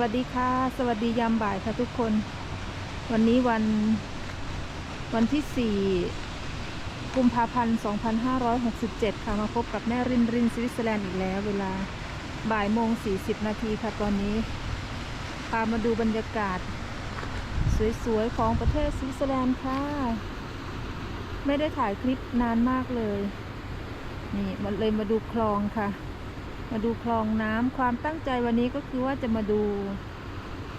วัสดีค่ะ สวัสดียามบ่ายค่ะทุกคน วันนี้วันวันที่ 4 กุมภาพันธ์ 2567 ค่ะ มาพบกับแม่รินรินสวิตเซอร์แลนด์อีกแล้ว เวลาบ่ายโมง 40 นาทีค่ะตอนนี้พามาดูบรรยากาศ สวยๆ ของประเทศสวิตเซอร์แลนด์ค่ะ ไม่ได้ถ่ายคลิปนานมากเลย นี่มันเลยมาดูคลองค่ะ มาดูคลองน้ำความตั้งใจวันนี้ก็คือว่าจะมาดู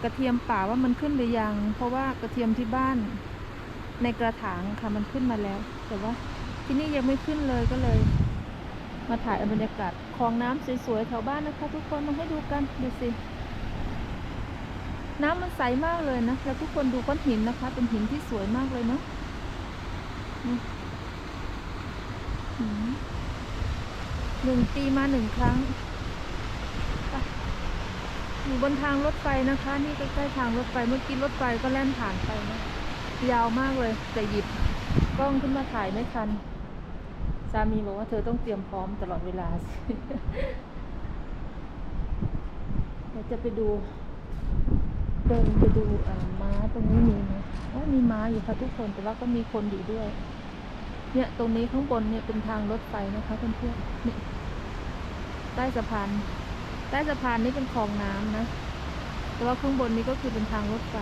กระเทียมป่าว่ามันขึ้นหรือยัง เพราะว่ากระเทียมที่บ้านในกระถางค่ะมันขึ้นมาแล้ว แต่ว่าที่นี่ยังไม่ขึ้นเลยก็เลย มาถ่ายบรรยากาศคลองน้ำสวยๆแถวบ้านนะคะทุกคนมาให้ดูกันดูสิน้ำมันใสมากเลยนะ แล้วทุกคนดูก้อนหินนะคะ เป็นหินที่สวยมากเลยเนาะ หนึ่งปีมาหนึ่งครั้ง อยู่บนทางรถไฟนะคะ นี่ใกล้ๆทางรถไฟเมื่อกี้รถไฟก็แล่นผ่านไปนะยาวมากเลย แต่หยิบกล้องขึ้นมาถ่ายไม่ทัน สามีบอกว่าเธอต้องเตรียมพร้อมตลอดเวลาสิเดี๋ยวจะไปดูเดินไปดูม้าตรงนี้มีไหมอ๋อมีม้าอยู่ค่ะทุกคนแต่ว่าก็มีคนอยู่ด้วย เนี่ยตรงนี้ข้างบนเนี่ยเป็นทางรถไฟนะคะเพื่อนๆนี่ ใต้สะพานใต้สะพานนี่เป็นคลองน้ำนะ แต่ว่าข้างบนนี้ก็คือเป็นทางรถไฟ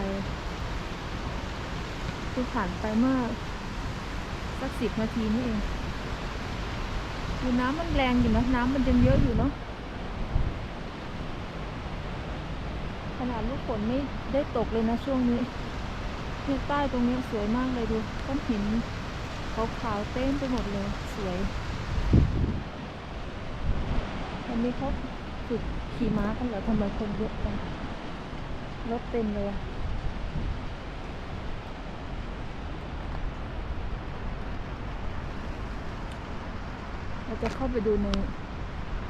คือผ่านไปเมื่อสักสิบนาทีนี่เองคือน้ำมันแรงอยู่นะน้ำมันยังเยอะอยู่เนาะขนาดลูกฝนไม่ได้ตกเลยนะช่วงนี้เนี่ใต้ตรงนี้สวยมากเลยดูก้อนหินขาวๆเต้นไปหมดเลยสวย วันนี้เขาฝึกขี่ม้ากันเหรอทำไมคนเยอะจังรถเต็มเลยอะเราจะเข้าไปดูใน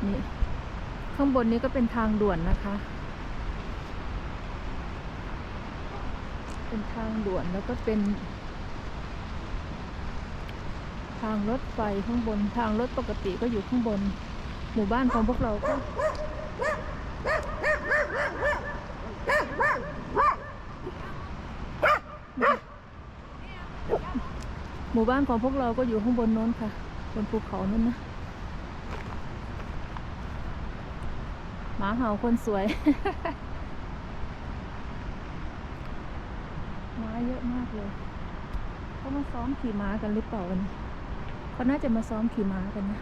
นี่ข้างบนนี้ก็เป็นทางด่วนนะคะ เป็นทางด่วนแล้วก็เป็น ทางรถไฟข้างบน ทางรถปกติก็อยู่ข้างบน หมู่บ้านของพวกเราก็หมู่บ้านของพวกเราก็อยู่ข้างบนโน้นค่ะ บนภูเขานั่นนะ หมาเห่าคนสวย ม้าเยอะมากเลย เขามาซ้อมขี่ม้ากันหรือเปล่าวันนี้เขาน่าจะมาซ้อมขี่ม้ากันนะ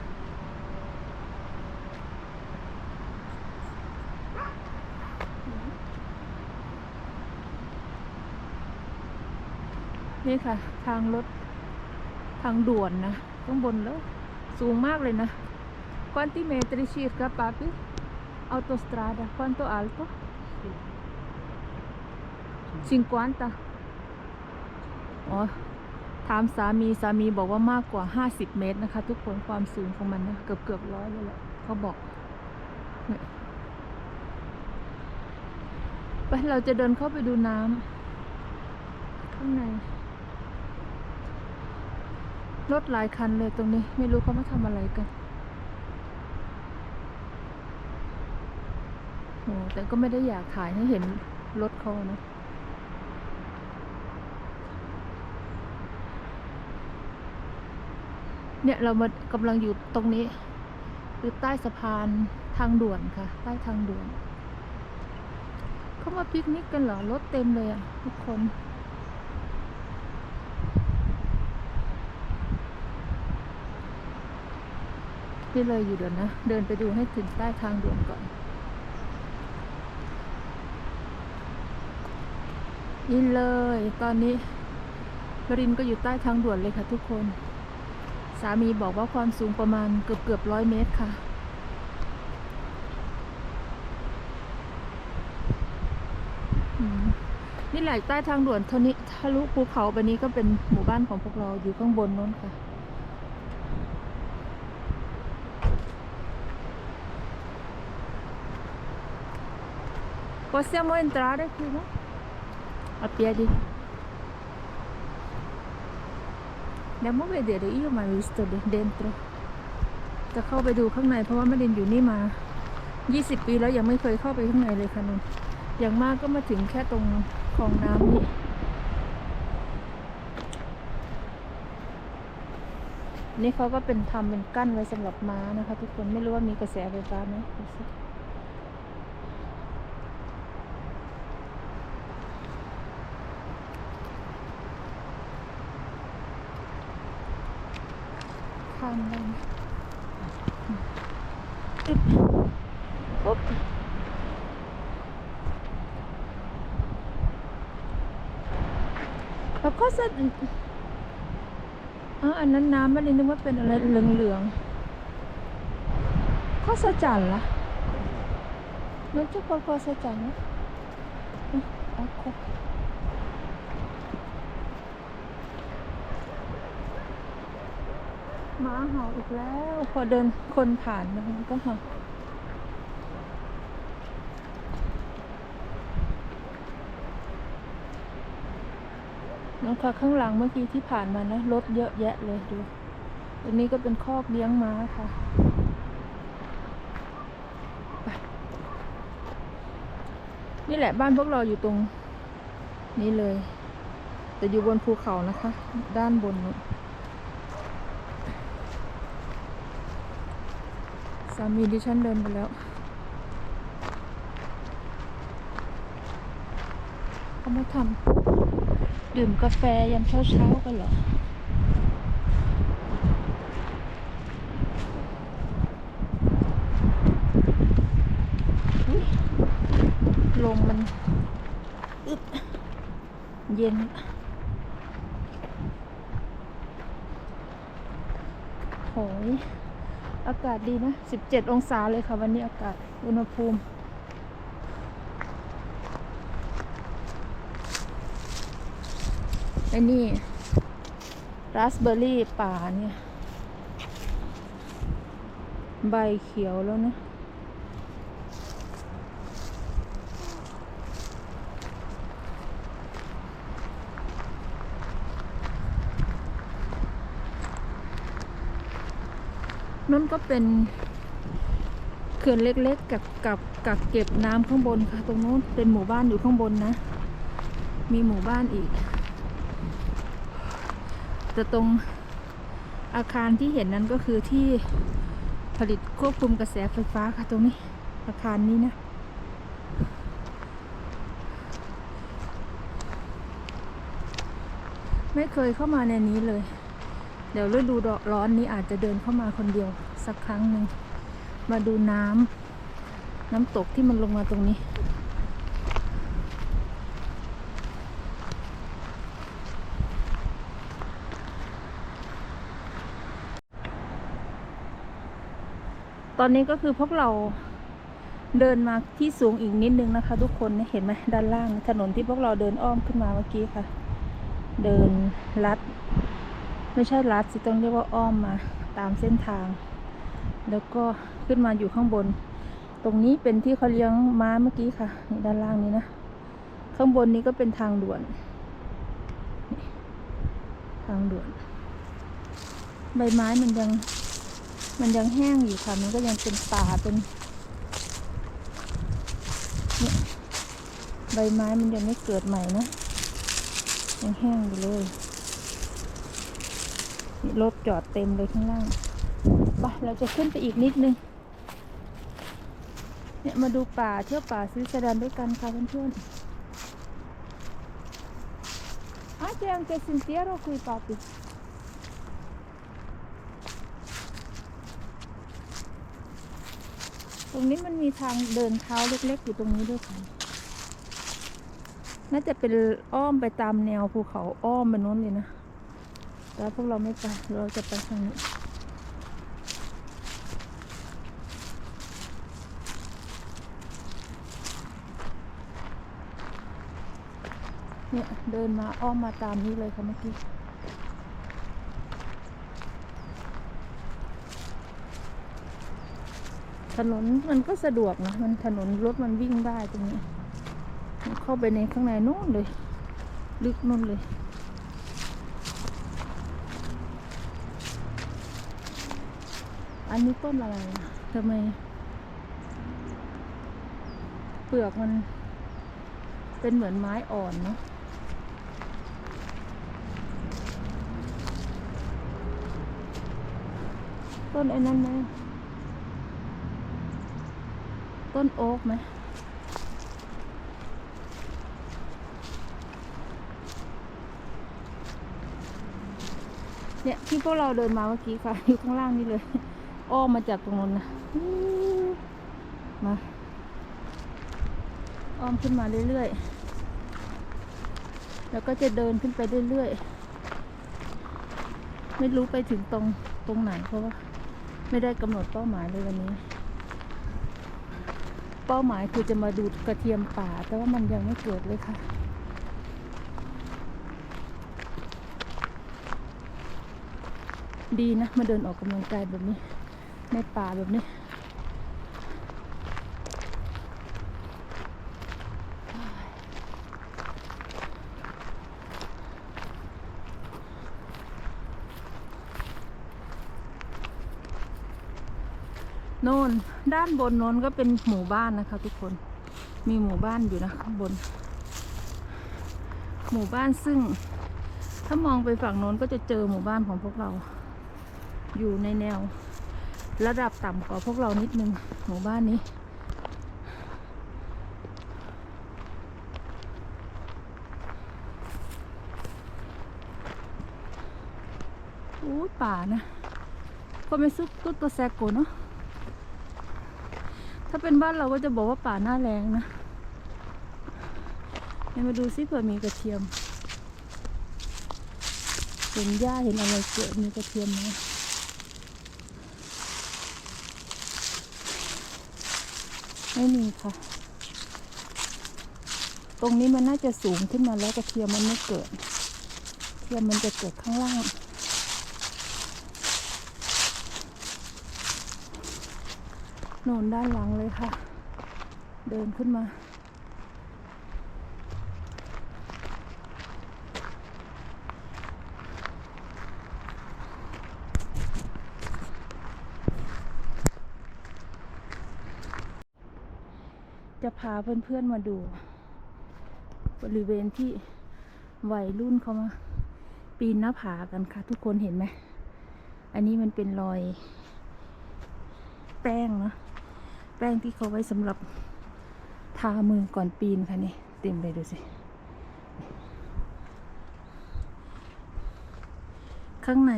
นี่ค่ะ ทางรถทางด่วนนะข้างบนแล้ว สูงมากเลยนะ Quanti metri circa, papi? Autostrada, quanto alto? 50อ๋อถามสามีสามีบอกว่ามากกว่า 50 เมตรนะคะ ทุกคนความสูงของมันนะเกือบเกือบร้อยเลยแหละเขาบอกไปเราจะเดินเข้าไปดูน้ำข้างใน รถหลายคันเลยตรงนี้ ไม่รู้เขามาทำอะไรกันโหแต่ก็ไม่ได้อยากถ่ายให้เห็นรถเขานะเนี่ยเรามากำลังอยู่ตรงนี้คือใต้สะพานทางด่วนค่ะ ใต้ทางด่วน เขามาปิกนิกกันเหรอ รถเต็มเลยอะทุกคน นี่เลยอยู่เดี๋ยวนะ เดินไปดูให้ถึงใต้ทางด่วนก่อน นี่เลย ตอนนี้บรินก็อยู่ใต้ทางด่วนเลยค่ะทุกคน สามีบอกว่าความสูงประมาณเกือบเกือบร้อยเมตรค่ะ นี่แหละใต้ทางด่วนเท่านี้ทะลุภูเขาไปนี้ก็เป็นหมู่บ้านของพวกเราอยู่ข้างบนนู้นค่ะ Possiamo entrare qui, no? A piedi. Andiamo a vedere, io mai visto dentro. จะเข้าไปดูข้างในเพราะว่าไม่เดินอยู่นี่มา 20 ปีแล้วยังไม่เคยเข้าไปข้างในเลยค่ะนุ่นอย่างมากก็มาถึงแค่ตรงคลองน้ำนี่นี่เขาก็เป็นทำเป็นกั้นไว้สำหรับม้านะคะ ทุกคนไม่รู้ว่ามีกระแสไฟฟ้าไหมดูสิข้ามได้ไหมอึ๊บ ปุ๊บแล้วก็จะอ๋ออันนั้นน้ำไม่ได้นึกว่าเป็นอะไรเหลืองๆข้อสจันล่ะนั่นจะพอข้อสจันนะอะเอาข้อหมาเห่าอีกแล้ว พอเดินคนผ่านมันก็เห่า นะคะข้างหลังเมื่อกี้ที่ผ่านมานะรถเยอะแยะเลยดูอันนี้ก็เป็นคอกเลี้ยงม้าค่ะไปนี่แหละบ้านพวกเราอยู่ตรงนี้เลย แต่อยู่บนภูเขานะคะ ด้านบนนสามีดิฉันเดินไปแล้วเขามาทำ ดื่มกาแฟยามเช้าๆกันเหรออุ๊ยลมมันอึบเย็นโหยอากาศดีนะ 17 องศาเลยค่ะ วันนี้อากาศอุณหภูมิ ไอ้นี่ราสเบอร์รี่ป่าเนี่ย ใบเขียวแล้วนะนั่นก็เป็นเขื่อนเล็กๆ กับกับกักเก็บน้ำข้างบนค่ะ ตรงโน้นเป็นหมู่บ้านอยู่ข้างบนนะ มีหมู่บ้านอีก แต่ตรงอาคารที่เห็นนั้นก็คือที่ผลิตควบคุมกระแสไฟฟ้าค่ะตรงนี้อาคารนี้นะ ไม่เคยเข้ามาในนี้เลย เดี๋ยวฤดูร้อนนี้อาจจะเดินเข้ามาคนเดียวสักครั้งหนึ่ง มาดูน้ำน้ำตกที่มันลงมาตรงนี้ อนนี้ก็คือพวกเราเดินมาที่สูงอีกนิดนึงนะคะ ทุกคนเห็นไหมด้านล่างถนนที่พวกเราเดินอ้อมขึ้นมาเมื่อกี้ค่ะ เดินลัด ไม่ใช่ลัดสิต้องเรียกว่าอ้อมมาตามเส้นทาง แล้วก็ขึ้นมาอยู่ข้างบน ตรงนี้เป็นที่เขาเลี้ยงม้าเมื่อกี้ค่ะนี่ด้านล่างนี้นะข้างบนนี้ก็เป็นทางด่วน ทางด่วน ใบไม้มันยัง มันยังแห้งอยู่ค่ะ มันก็ยังเป็นป่าเป็นใบไม้มันยังไม่เกิดใหม่นะ ยังแห้งอยู่เลยรถจอดเต็มเลยข้างล่างไปเราจะขึ้นไปอีกนิดนึง เนี่ยมาดูป่าเที่ยวป่าซื้อสแดนด้วยกันค่ะเพื่อนๆอาเจียงเจสินเตียโราคุยปาปิ ตรงนี้มันมีทางเดินเท้าเล็กๆอยู่ตรงนี้ด้วยค่ะ น่าจะเป็นอ้อมไปตามแนวภูเขาอ้อมไปโน้นเลยนะ แต่พวกเราไม่ไป เราจะไปทางนี้เนี่ยเดินมาอ้อมมาตามนี้เลยค่ะเมื่อกี้ ถนนมันก็สะดวกนะมันถนนรถมันวิ่งได้ตรงนี้ เข้าไปในข้างในนู่นเลย ลึกนู่นเลยอันนี้ต้นอะไรทำไม เปลือกมันเป็นเหมือนไม้อ่อนเนาะต้นไอ้นั่นไหม ต้นโอ๊กไหมเนี่ยที่พวกเราเดินมาเมื่อกี้ค่ะอยู่ข้างล่างนี่เลย อ้อมมาจากตรงนู้นนะมาอ้อมขึ้นมาเรื่อยๆ แล้วก็จะเดินขึ้นไปเรื่อยๆ ไม่รู้ไปถึงตรงตรงไหนเพราะว่า ไม่ได้กำหนดเป้าหมายเลยวันนี้ เป้าหมายคือจะมาดูกระเทียมป่า แต่ว่ามันยังไม่เกิดเลยค่ะ ดีนะ มาเดินออกกำลังกายแบบนี้ ในป่าแบบนี้ โน่นด้านบนโน้นก็เป็นหมู่บ้านนะคะ ทุกคนมีหมู่บ้านอยู่นะข้างบน หมู่บ้านซึ่ง ถ้ามองไปฝั่งโน้นก็จะเจอหมู่บ้านของพวกเรา อยู่ในแนว ระดับต่ำกว่าพวกเรานิดนึงหมู่บ้านนี้อู้ป่านะก็ไม่ซุกตุตัวแซกโกเนาะ ถ้าเป็นบ้านเราก็จะบอกว่าป่าหน้าแรงนะเดี๋ยวมาดูซิเผื่อมีกระเทียม เห็นหญ้าเห็นอะไรเกิดมีกระเทียมไหมไม่มีค่ะ ตรงนี้มันน่าจะสูงขึ้นมาแล้วกระเทียมมันไม่เกิด เทียมมันจะเกิดข้างล่าง โน่นด้านหลังเลยค่ะ เดินขึ้นมาจะพาเพื่อนๆมาดู บริเวณที่วัยรุ่นเขามาปีนหน้าผากันค่ะ ทุกคนเห็นไหม อันนี้มันเป็นรอยแป้งเนอะ แป้งที่เขาไว้สำหรับทามือก่อนปีนค่ะนี่เต็มเลยดูสิ ข้างใน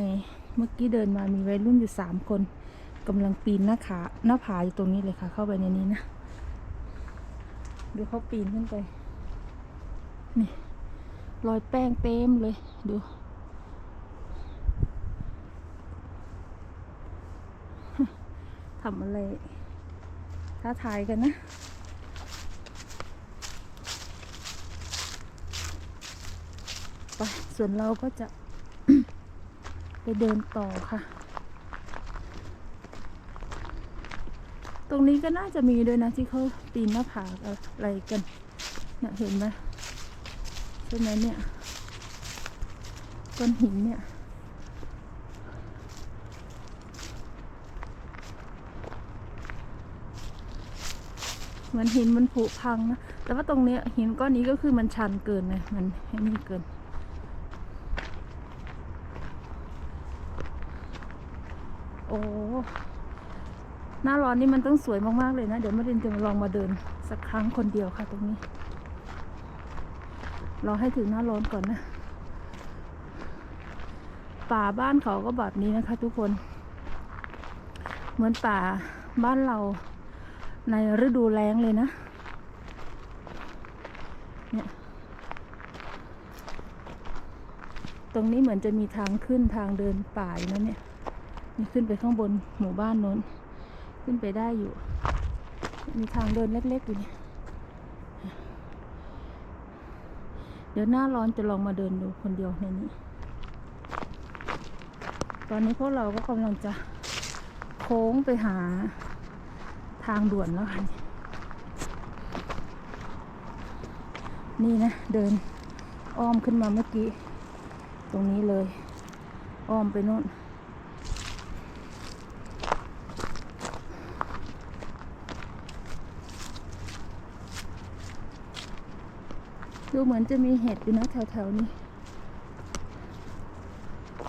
เมื่อกี้เดินมามีวัยรุ่นอยู่สามคนกำลังปีนหน้าขาหน้าผาอยู่ตรงนี้เลยค่ะ เข้าไปในนี้นะ ดูเขาปีนขึ้นไป นี่รอยแป้งเต็มเลยดูทำอะไร ท้าทายกันนะ ไป ส่วนเราก็จะไปเดินต่อค่ะ ตรงนี้ก็น่าจะมีด้วยนะที่เขาปีนหน้าผาอะไรกันเนี่ยเห็นไหมใช่ไหมเนี่ยก้อนหินเนี่ย เหมือนหินมันผุพังนะแต่ว่าตรงเนี้ยหินก้อนนี้ก็คือมันชันเกินไงมันให้นี่เกินโอ้หน้าร้อนนี่มันต้องสวยมากๆเลยนะ เดี๋ยวมาเดินจะลองมาเดินสักครั้งคนเดียวค่ะ ตรงนี้รอให้ถึงหน้าร้อนก่อนนะ ป่าบ้านเขาก็แบบนี้นะคะ ทุกคน เหมือนป่าบ้านเรา ในฤดูแล้งเลยนะ เนี่ย ตรงนี้เหมือนจะมีทางขึ้นทางเดินป่าอยู่นะเนี่ย นี่ขึ้นไปข้างบนหมู่บ้านโน้น ขึ้นไปได้อยู่ มีทางเดินเล็กๆอยู่เนี่ยเดี๋ยวหน้าร้อนจะลองมาเดินดูคนเดียวในนี้ ตอนนี้พวกเราก็กำลังจะโค้งไปหา ทางด่วนแล้วค่ะนี่นะ เดินอ้อมขึ้นมาเมื่อกี้ ตรงนี้เลย อ้อมไปโน่นดูเหมือนจะมีเห็ดอยู่นะแถวๆนี้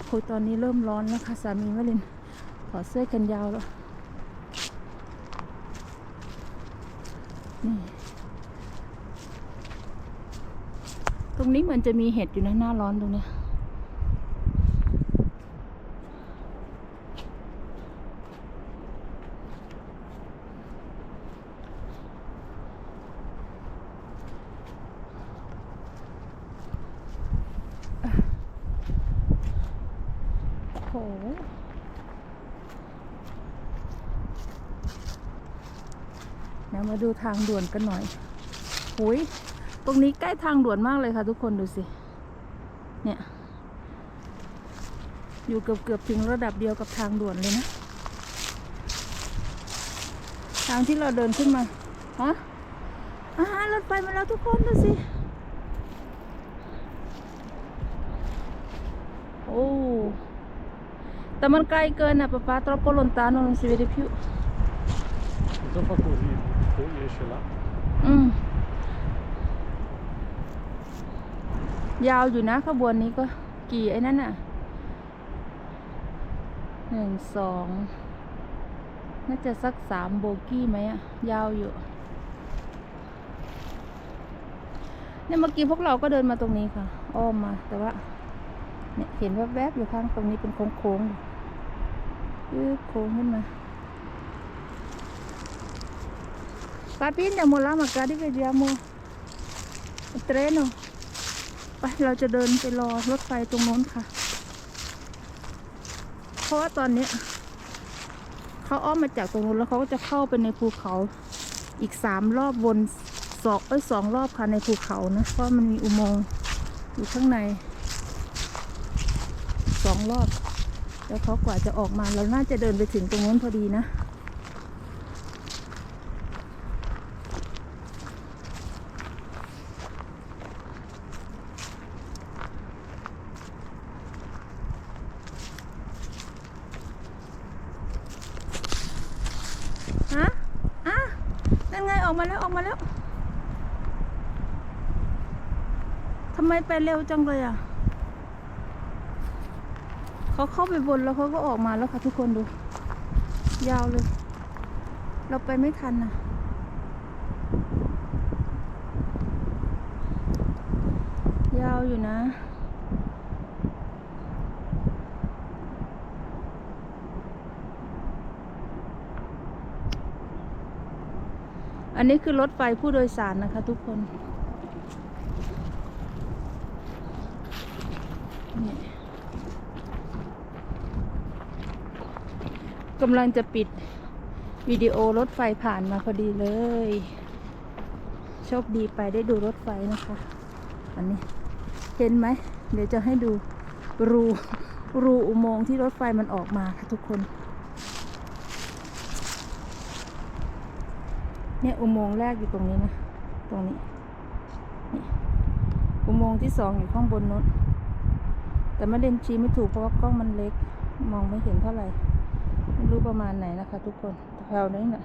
โอ้ยตอนนี้เริ่มร้อนแล้วค่ะ สามีมะลินขอดเสื้อกันยาวแล้ว นี่ตรงนี้เหมือนจะมีเห็ดอยู่นะหน้าร้อนตรงเนี้ย มาดูทางด่วนกันหน่อยหุยตรงนี้ใกล้ทางด่วนมากเลยค่ะทุกคนดูสิ เนี่ย อยู่เกือบเกือบๆถึงระดับเดียวกับทางด่วนเลยนะ ทางที่เราเดินขึ้นมา ฮะอ่ารถไฟมาแล้วทุกคนดูสิ โอ้ แต่มันไกลเกินอะป๊าป๊า troppo lontano non si vede più Cosa fa così? Poi esce là. อื มยาวอยู่นะขบวนนี้ก็กี่ไอ้นั่นน่ะหนึ่งสองน่าจะสักสามโบกี้ไหมอะยาวอยู่เนี่ยเมื่อกี้พวกเราก็เดินมาตรงนี้ค่ะ อ้อมมาแต่ว่า เนี่ยเห็นแวบๆอยู่ข้างตรงนี้เป็นโค้งๆยืดโค้งขึ้นมา Papi andiamo là magari vediamo il treno ไปเราจะเดินไปรอรถไฟตรงโน้นค่ะ เพราะว่าตอนนี้เขาอ้อมมาจากตรงนู้นแล้วเขาก็จะเข้าไปในภูเขาอีกสามรอบวนสองเอ้ยสองรอบค่ะในภูเขานะเพราะมันมีอุโมงค์อยู่ข้างในสองรอบ แล้วเขากว่าจะออกมาเราน่าจะเดินไปถึงตรงนู้นพอดีนะ ฮะอะนั่นไงออก มาแล้วออกมาแล้วทำไมไปเร็วจังเลยอะเขาเข้าไปบนแล้วเขาก็ออกมาแล้วค่ะทุกคนดู ยาวเลย เราไปไม่ทันนะยาวอยู่นะ อันนี้คือรถไฟผู้โดยสารนะคะทุกคนกำลังจะปิดวิดีโอรถไฟผ่านมาพอดีเลย โชคดีไปได้ดูรถไฟนะคะ อันนี้เห็นไหม เดี๋ยวจะให้ดูรูรูอุโมงค์ที่รถไฟมันออกมาค่ะทุกคน เนี่ยอุโมงค์แรกอยู่ตรงนี้นะ ตรงนี้นี่อุโมงค์ที่สองอยู่ข้างบนนู้นแต่ไม่เล่นชี้ไม่ถูกเพราะว่ากล้องมันเล็ก มองไม่เห็นเท่าไหร่ไม่รู้ประมาณไหนนะคะ ทุกคนแถวนี้นะ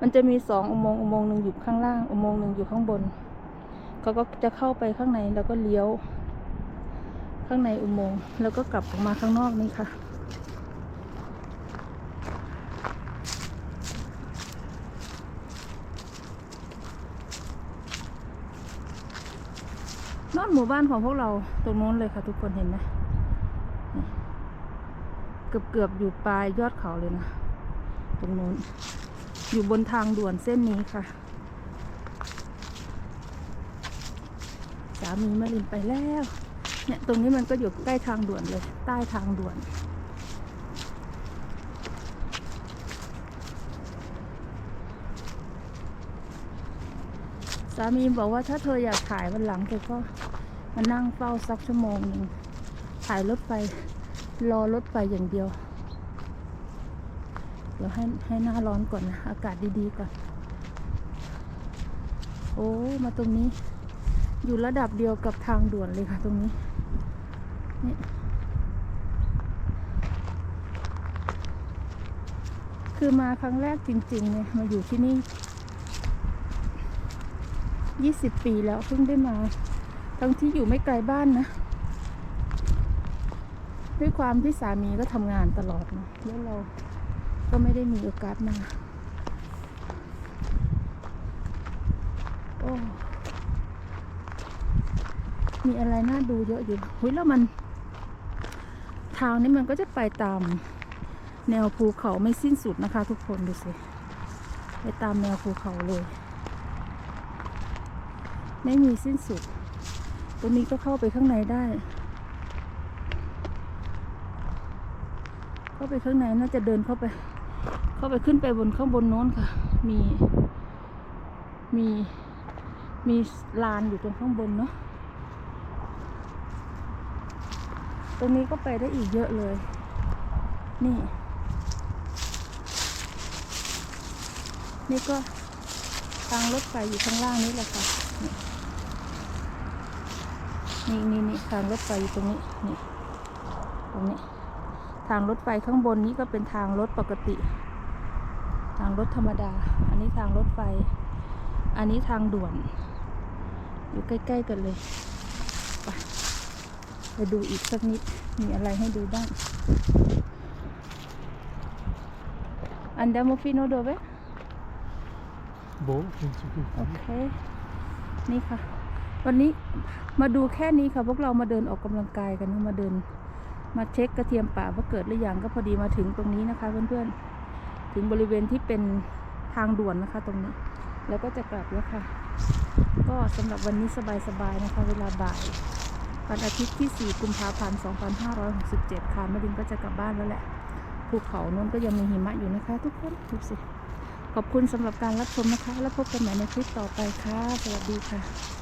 มันจะมีสองอุโมงค์อุโมงค์หนึ่งอยู่ข้างล่าง อุโมงค์หนึ่งอยู่ข้างบนเขาก็จะเข้าไปข้างในแล้วก็เลี้ยว ข้างในอุโมงค์แล้วก็กลับออกมาข้างนอกนี่ค่ะ นอกหมู่บ้านของพวกเราตรงโน้นเลยค่ะ ทุกคนเห็นไหมเกือบเกือบๆอยู่ปลายยอดเขาเลยนะ ตรงโน้น อยู่บนทางด่วนเส้นนี้ค่ะ สามีมาลินไปแล้ว เนี่ยตรงนี้มันก็อยู่ใกล้ทางด่วนเลย ใต้ทางด่วนสามีบอกว่าถ้าเธออยากถ่ายวันหลังเธอก็ มานั่งเฝ้าสักชั่วโมงหนึ่งถ่ายรถไฟรอรถไฟอย่างเดียว เดี๋ยวให้ให้หน้าร้อนก่อนนะ อากาศดีๆก่อนโอ้มาตรงนี้ อยู่ระดับเดียวกับทางด่วนเลยค่ะตรงนี้นี่คือมาครั้งแรกจริงๆเนี่ยมาอยู่ที่นี่ยี่สิบปีแล้วเพิ่งได้มา ทั้งที่อยู่ไม่ไกลบ้านนะ ด้วยความที่สามีก็ทำงานตลอดนะแล้วเราก็ไม่ได้มีโอกาสมาโอ้มีอะไรน่าดูเยอะอยู่เฮ้ยแล้วมัน ทางนี้มันก็จะไปตามแนวภูเขาไม่สิ้นสุดนะคะ ทุกคนดูสิ ไปตามแนวภูเขาเลย ไม่มีสิ้นสุด ตรงนี้ก็เข้าไปข้างในได้ เข้าไปข้างในน่าจะเดินเข้าไป เข้าไปขึ้นไปบนข้างบนโน้นค่ะ มี มี มีลานอยู่ตรงข้างบนเนาะ ตรงนี้ก็ไปได้อีกเยอะเลย นี่ นี่ก็ทางรถไฟอยู่ข้างล่างนี้แหละค่ะ นี่นี่นี่ทางรถไฟอยู่ตรงนี้นี่ตรงนี้ ทางรถไฟข้างบนนี้ก็เป็นทางรถปกติ ทางรถธรรมดา อันนี้ทางรถไฟ อันนี้ทางด่วน อยู่ใกล้ ๆ กันเลย ไปไปดูอีกสักนิด มีอะไรให้ดูบ้าง Andiamo fino dove? Boh, penso che โอเค นี่ค่ะ วันนี้มาดูแค่นี้ค่ะพวกเรามาเดินออกกำลังกายกันมาเดิน มาเช็คกระเทียมป่าว่าเกิดหรือยังก็พอดีมาถึงตรงนี้นะคะเพื่อนๆถึงบริเวณที่เป็นทางด่วนนะคะ ตรงนี้ แล้วก็จะกลับแล้วค่ะ ก็สำหรับวันนี้สบายๆนะคะ เวลาบ่ายวันอาทิตย์ที่ 4 กุมภาพันธ์ 2567 ค่ะแม่ดินก็จะกลับบ้านแล้วแหละ ภูเขาโน้นก็ยังมีหิมะอยู่นะคะ ทุกคนดูสิ ขอบคุณสำหรับการรับชมนะคะ แล้วพบกันใหม่ในคลิปต่อไปค่ะ สวัสดีค่ะ